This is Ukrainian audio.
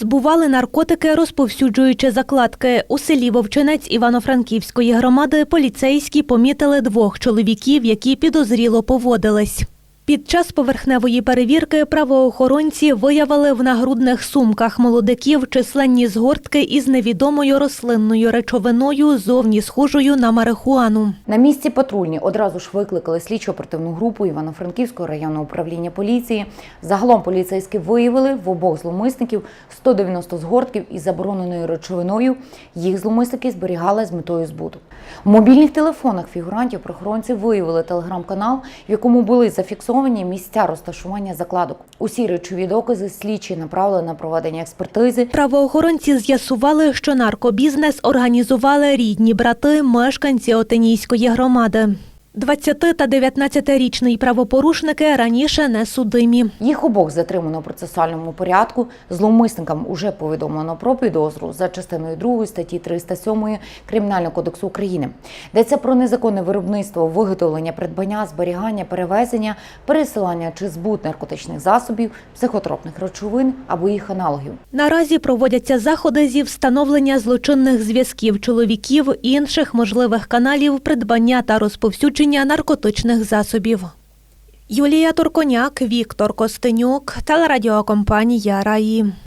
Збували наркотики, розповсюджуючи закладки. У селі Вовчинець Івано-Франківської громади поліцейські помітили двох чоловіків, які підозріло поводились. Під час поверхневої перевірки правоохоронці виявили в нагрудних сумках молодиків численні згортки із невідомою рослинною речовиною, зовні схожою на марихуану. На місці патрульні одразу ж викликали слідчо-оперативну групу Івано-Франківського районного управління поліції. Загалом поліцейські виявили в обох зловмисників 190 згортків із забороненою речовиною. Їх зловмисники зберігали з метою збуту. У мобільних телефонах фігурантів правоохоронці виявили телеграм-канал, в якому були зафіксовані місця розташування закладок. Усі речові докази слідчі направили на проведення експертизи. Правоохоронці з'ясували, що наркобізнес організували рідні брати, мешканці Отинійської громади. 20 та 19-річний правопорушники раніше не судимі. Їх обох затримано в процесуальному порядку. Зловмисникам уже повідомлено про підозру за частиною 2 статті 307 Кримінального кодексу України. Йдеться про незаконне виробництво, виготовлення, придбання, зберігання, перевезення, пересилання чи збут наркотичних засобів, психотропних речовин або їх аналогів. Наразі проводяться заходи зі встановлення злочинних зв'язків чоловіків, інших можливих каналів придбання та розповсюдження наркотичних засобів. Юлія Турконяк, Віктор Костенюк, телерадіокомпанія Раї.